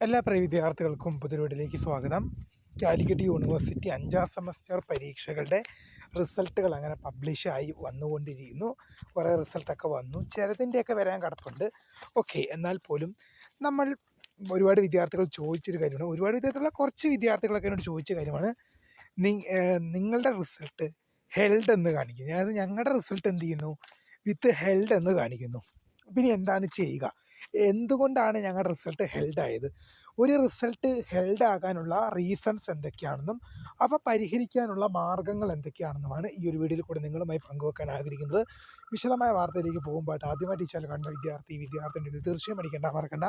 എല്ലാ പ്രിയ വിദ്യാർത്ഥികൾക്കും പുതിയൊരുവിടിലേക്ക് സ്വാഗതം. കാലിക്കറ്റ് യൂണിവേഴ്സിറ്റി അഞ്ചാം സെമസ്റ്റർ പരീക്ഷകളുടെ റിസൾട്ടുകൾ അങ്ങനെ പബ്ലിഷായി വന്നുകൊണ്ടിരിക്കുന്നു. കുറേ റിസൾട്ടൊക്കെ വന്നു. ചിലതിന്റെയൊക്കെ വരാൻ കിടപ്പുണ്ട് ഓക്കെ എന്നാൽ പോലും നമ്മൾ ഒരുപാട് വിദ്യാർത്ഥികൾ ചോദിച്ചൊരു കാര്യമാണ്. ഒരുപാട് വിദ്യാർത്ഥികളെ കുറച്ച് വിദ്യാർത്ഥികളൊക്കെ എന്നോട് ചോദിച്ച കാര്യമാണ്. നിങ്ങളുടെ റിസൾട്ട് ഹെൽഡ് എന്ന് കാണിക്കുന്നു. അതായത് ഞങ്ങളുടെ റിസൾട്ട് എന്ത് ചെയ്യുന്നു? വിത്ത് ഹെൽഡ് എന്ന് കാണിക്കുന്നു. പിന്നെ എന്താണ് ചെയ്യുക? എന്തുകൊണ്ടാണ് ഞങ്ങളുടെ റിസൾട്ട് ഹെൽഡ് ആയത്? ഒരു റിസൾട്ട് ഹെൽഡ് ആകാനുള്ള റീസൺസ് എന്തൊക്കെയാണെന്നും അവ പരിഹരിക്കാനുള്ള മാർഗങ്ങൾ എന്തൊക്കെയാണെന്നുമാണ് ഈ ഒരു വീഡിയോയിൽ കൂടെ നിങ്ങളുമായി പങ്കുവെക്കാൻ ആഗ്രഹിക്കുന്നത്. വിശദമായ വാർത്തയിലേക്ക് പോകുമ്പോൾ ആദ്യമായിട്ട് ഈ ചാനൽ കാണുന്ന വിദ്യാർത്ഥി വിദ്യാർത്ഥിന്റെ തീർച്ചയായും അടിക്കേണ്ട മറക്കണ്ട.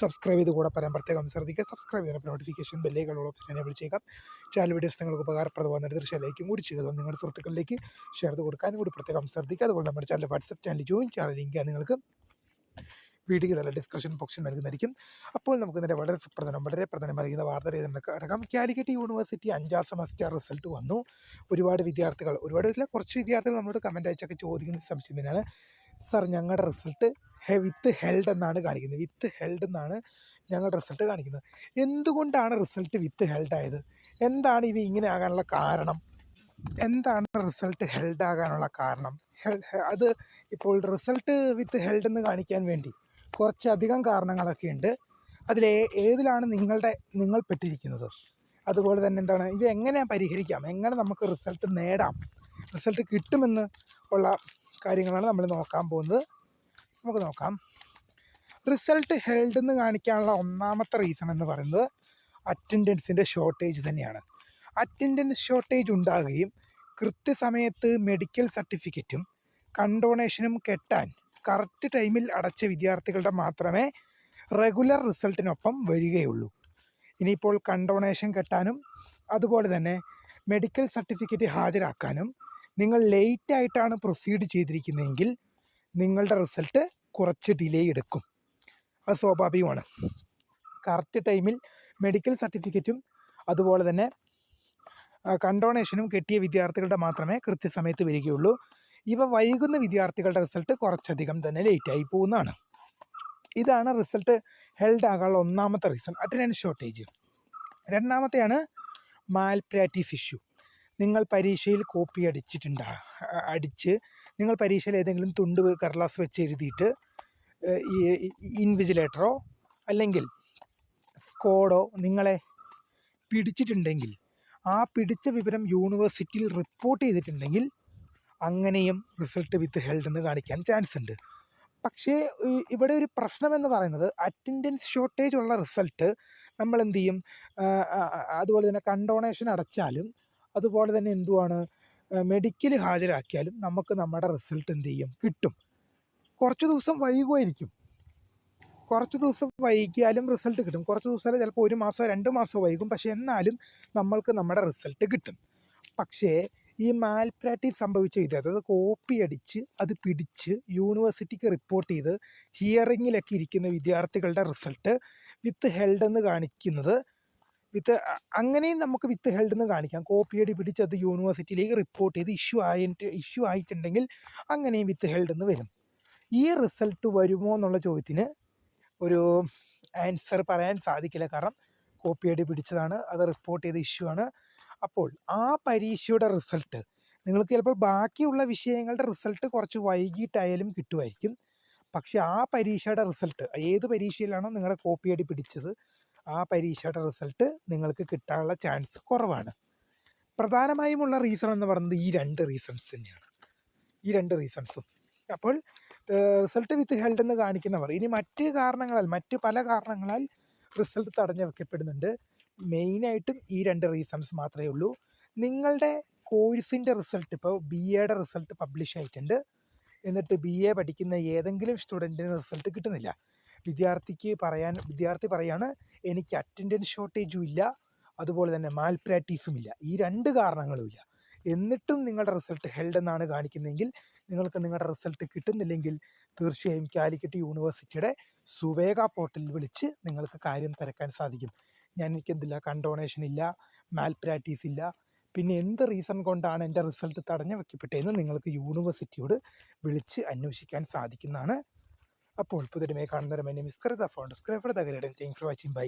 സബ്സ്ക്രൈബ് ചെയ്ത് കൂടെ പറയാൻ പ്രത്യേകം ശ്രദ്ധിക്കുക. സബ്സ്ക്രൈബ് ചെയ്തപ്പോൾ നോട്ടിഫിക്കേഷൻ ബെല്ലേക്കുള്ള ഓപ്ഷൻ എന്നെ വിളിച്ചേക്കാം ചാനൽ വീഡിയോസ് നിങ്ങൾക്ക് ഉപകാരപ്രദമാകുന്ന തീർച്ചയായും ലൈക്കും കൂടി ചെയ്യുക. നിങ്ങളുടെ സുഹൃത്തുക്കളിലേക്ക് ഷെയർ ചെയ്ത് കൊടുക്കാനും കൂടി പ്രത്യേകം ശ്രദ്ധിക്കുക. അതുപോലെ നമ്മുടെ ചാനൽ വാട്സപ്പ് ചാനൽ ജോയിൻ ചെയ്യാനുള്ള ലിങ്ക് നിങ്ങൾക്ക് നല്ല ഡിസ്ക്രിപ്ഷൻ ബോക്സിൽ നൽകുന്നതായിരിക്കും. അപ്പോൾ നമുക്ക് ഇതിന്റെ വളരെ സുപ്രധാനം വളരെ പ്രധാനമായിരിക്കുന്ന വാർത്തയിലേക്ക് അടക്കം കാലിക്കറ്റ് യൂണിവേഴ്സിറ്റി അഞ്ചാം സെമസ്റ്റർ റിസൾട്ട് വന്നു. ഒരുപാട് വിദ്യാർത്ഥികൾ ഒരുപാട് ഇല്ല കുറച്ച് വിദ്യാർത്ഥികൾ നമ്മളോട് കമന്റ് അയച്ചൊക്കെ ചോദിക്കുന്ന സംശയം തന്നെയാണ്. സർ ഞങ്ങളുടെ റിസൾട്ട് ഹെ വിത്ത് ഹെൽഡ് എന്നാണ് കാണിക്കുന്നത്. വിത്ത് ഹെൽഡ് എന്നാണ് ഞങ്ങളുടെ റിസൾട്ട് കാണിക്കുന്നത്. എന്തുകൊണ്ടാണ് റിസൾട്ട് വിത്ത് ഹെൽഡ് ആയത്? എന്താണ് ഇവ ഇങ്ങനെ ആകാനുള്ള കാരണം? എന്താണ് റിസൾട്ട് ഹെൽഡ് ആകാനുള്ള കാരണം? അത് ഇപ്പോൾ റിസൾട്ട് വിത്ത് ഹെൽഡ് എന്ന് കാണിക്കാൻ വേണ്ടി കുറച്ചധികം കാരണങ്ങളൊക്കെ ഉണ്ട്. അതിൽ ഏതിലാണ് നിങ്ങളുടെ നിങ്ങൾ പെട്ടിരിക്കുന്നത്? അതുപോലെ തന്നെ എന്താണ് ഇവ എങ്ങനെ പരിഹരിക്കാം? എങ്ങനെ നമുക്ക് റിസൾട്ട് നേടാം? റിസൾട്ട് കിട്ടുമെന്ന് ഉള്ള കാര്യങ്ങളാണ് നമ്മൾ നോക്കാൻ പോകുന്നത്. നമുക്ക് നോക്കാം. റിസൾട്ട് ഹെൽഡ് എന്ന് കാണിക്കാനുള്ള ഒന്നാമത്തെ റീസൺ എന്ന് പറയുന്നത് അറ്റൻഡൻസിന്റെ ഷോർട്ടേജ് തന്നെയാണ്. അറ്റൻഡൻസ് ഷോർട്ടേജ് ഉണ്ടാകുകയും കൃത്യസമയത്ത് മെഡിക്കൽ സർട്ടിഫിക്കറ്റും കണ്ടോണേഷനും കെട്ടാൻ കറക്റ്റ് ടൈമിൽ അടച്ച വിദ്യാർത്ഥികളുടെ മാത്രമേ റെഗുലർ റിസൾട്ടിനൊപ്പം വരികയുള്ളൂ. ഇനിയിപ്പോൾ കണ്ടോണേഷൻ കെട്ടാനും അതുപോലെ തന്നെ മെഡിക്കൽ സർട്ടിഫിക്കറ്റ് ഹാജരാക്കാനും നിങ്ങൾ ലേറ്റ് ആയിട്ടാണ് പ്രൊസീഡ് ചെയ്തിരിക്കുന്നതെങ്കിൽ നിങ്ങളുടെ റിസൾട്ട് കുറച്ച് ഡിലേ എടുക്കും. അത് സ്വാഭാവികമാണ്. കറക്റ്റ് ടൈമിൽ മെഡിക്കൽ സർട്ടിഫിക്കറ്റും അതുപോലെ തന്നെ കണ്ടോണേഷനും കെട്ടിയ വിദ്യാർത്ഥികളുടെ മാത്രമേ കൃത്യസമയത്ത് വരികയുള്ളൂ. ഇവ വൈകുന്ന വിദ്യാർത്ഥികളുടെ റിസൾട്ട് കുറച്ചധികം തന്നെ ലേറ്റായി പോകുന്നതാണ്. ഇതാണ് റിസൾട്ട് ഹെൽഡ് ആകാനുള്ള ഒന്നാമത്തെ റീസൺ അറ്റൻഡൻസ് ഷോർട്ടേജ് രണ്ടാമത്തെയാണ് മാൽ പ്രാക്ടീസ് ഇഷ്യൂ നിങ്ങൾ പരീക്ഷയിൽ കോപ്പി അടിച്ചിട്ടുണ്ടാ അടിച്ച് നിങ്ങൾ പരീക്ഷയിൽ ഏതെങ്കിലും തുണ്ട് കടലാസ് വെച്ച് എഴുതിയിട്ട് ഇൻവിജിലേറ്ററോ അല്ലെങ്കിൽ സ്കോഡോ നിങ്ങളെ പിടിച്ചിട്ടുണ്ടെങ്കിൽ ആ പിടിച്ച വിവരം യൂണിവേഴ്സിറ്റിയിൽ റിപ്പോർട്ട് ചെയ്തിട്ടുണ്ടെങ്കിൽ അങ്ങനെയും റിസൾട്ട് വിത്ത് ഹെൽഡ് എന്ന് കാണിക്കാൻ ചാൻസ് ഉണ്ട്. പക്ഷേ ഇവിടെ ഒരു പ്രശ്നം എന്ന് പറയുന്നത് അറ്റൻഡൻസ് ഷോർട്ടേജ് ഉള്ള റിസൾട്ട് നമ്മൾ എന്ത് ചെയ്യും? അതുപോലെ തന്നെ കണ്ടോണേഷൻ അടച്ചാലും അതുപോലെ തന്നെ എന്തുവാണ്? മെഡിക്കൽ ഹാജരാക്കിയാലും നമുക്ക് നമ്മുടെ റിസൾട്ട് എന്ത് ചെയ്യും? കിട്ടും. കുറച്ച് ദിവസം വൈകുമായിരിക്കും. കുറച്ച് ദിവസം വൈകിയാലും റിസൾട്ട് കിട്ടും. കുറച്ച് ദിവസം ചിലപ്പോൾ ഒരു മാസമോ രണ്ട് മാസമോ വൈകും. പക്ഷേ എന്നാലും നമ്മൾക്ക് നമ്മുടെ റിസൾട്ട് കിട്ടും. പക്ഷേ ഈ മാൽ പ്രാക്ടീസ് സംഭവിച്ച ഇത് അതായത് കോപ്പി അടിച്ച് അത് പിടിച്ച് യൂണിവേഴ്സിറ്റിക്ക് റിപ്പോർട്ട് ചെയ്ത് ഹിയറിങ്ങിലൊക്കെ ഇരിക്കുന്ന വിദ്യാർത്ഥികളുടെ റിസൾട്ട് വിത്ത് ഹെൽഡ് എന്ന് കാണിക്കുന്നത്. വിത്ത് അങ്ങനെയും നമുക്ക് വിത്ത് ഹെൽഡ് എന്ന് കാണിക്കാം. കോപ്പി അടി പിടിച്ച് അത് യൂണിവേഴ്സിറ്റിയിലേക്ക് റിപ്പോർട്ട് ചെയ്ത് ഇഷ്യൂ ആയിട്ട് ഇഷ്യൂ ആയിട്ടുണ്ടെങ്കിൽ അങ്ങനെയും വിത്ത് ഹെൽഡ് എന്ന് വരും. ഈ റിസൾട്ട് വരുമോ എന്നുള്ള ചോദ്യത്തിന് ഒരു ആൻസർ പറയാൻ സാധിക്കില്ല. കാരണം കോപ്പി അടി പിടിച്ചതാണ് അത് റിപ്പോർട്ട് ചെയ്ത ഇഷ്യൂ ആണ്. അപ്പോൾ ആ പരീക്ഷയുടെ റിസൾട്ട് നിങ്ങൾക്ക് ചിലപ്പോൾ ബാക്കിയുള്ള വിഷയങ്ങളുടെ റിസൾട്ട് കുറച്ച് വൈകിട്ടായാലും കിട്ടുമായിരിക്കും. പക്ഷെ ആ പരീക്ഷയുടെ റിസൾട്ട് ഏത് പരീക്ഷയിലാണോ നിങ്ങളുടെ കോപ്പി അടി പിടിച്ചത് ആ പരീക്ഷയുടെ റിസൾട്ട് നിങ്ങൾക്ക് കിട്ടാനുള്ള ചാൻസ് കുറവാണ്. പ്രധാനമായുമുള്ള റീസൺ എന്ന് പറയുന്നത് ഈ രണ്ട് റീസൺസ് തന്നെയാണ്. ഈ രണ്ട് റീസൺസും അപ്പോൾ റിസൾട്ട് വിത്ത് ഹെൽഡ് എന്ന് കാണിക്കുന്നവർ ഇനി മറ്റ് കാരണങ്ങളാൽ മറ്റ് പല കാരണങ്ങളാൽ റിസൾട്ട് തടഞ്ഞു വെക്കപ്പെടുന്നുണ്ട്. മെയിനായിട്ടും ഈ രണ്ട് റീസൺസ് മാത്രമേ ഉള്ളൂ. നിങ്ങളുടെ കോഴ്സിന്റെ റിസൾട്ട് ഇപ്പോൾ ബി എയുടെ റിസൾട്ട് പബ്ലിഷ് ആയിട്ടുണ്ട്. എന്നിട്ട് ബി എ പഠിക്കുന്ന ഏതെങ്കിലും സ്റ്റുഡന്റിന് റിസൾട്ട് കിട്ടുന്നില്ല. വിദ്യാർത്ഥിക്ക് പറയാൻ വിദ്യാർത്ഥി പറയാണ് എനിക്ക് അറ്റൻഡൻസ് ഷോർട്ടേജും ഇല്ല. അതുപോലെ തന്നെ മാൽ പ്രാക്ടീസും ഇല്ല. ഈ രണ്ട് കാരണങ്ങളും ഇല്ല. എന്നിട്ടും നിങ്ങളുടെ റിസൾട്ട് ഹെൽഡ് എന്നാണ് കാണിക്കുന്നതെങ്കിൽ നിങ്ങൾക്ക് നിങ്ങളുടെ റിസൾട്ട് കിട്ടുന്നില്ലെങ്കിൽ തീർച്ചയായും കാലിക്കറ്റ് യൂണിവേഴ്സിറ്റിയുടെ സുവേഗ പോർട്ടലിൽ വിളിച്ച് നിങ്ങൾക്ക് കാര്യം തിരക്കാൻ സാധിക്കും. ഞാൻ എനിക്ക് എന്തില്ല കണ്ടോണേഷൻ ഇല്ല മാൽ പ്രാക്ടീസ് ഇല്ല പിന്നെ എന്ത് റീസൺ കൊണ്ടാണ് എന്റെ റിസൾട്ട് തടഞ്ഞു വെക്കപ്പെട്ടതെന്ന് നിങ്ങൾക്ക് യൂണിവേഴ്സിറ്റിയോട് വിളിച്ച് അന്വേഷിക്കാൻ സാധിക്കുന്നതാണ്. അപ്പോൾ പുതിയ കാണുന്നവരെ മിസ്കൃത ഫോൺ സ്ക്രൈബ് തകരയുടെ താങ്ക്സ് ഫോർ വാച്ചിങ് ബൈ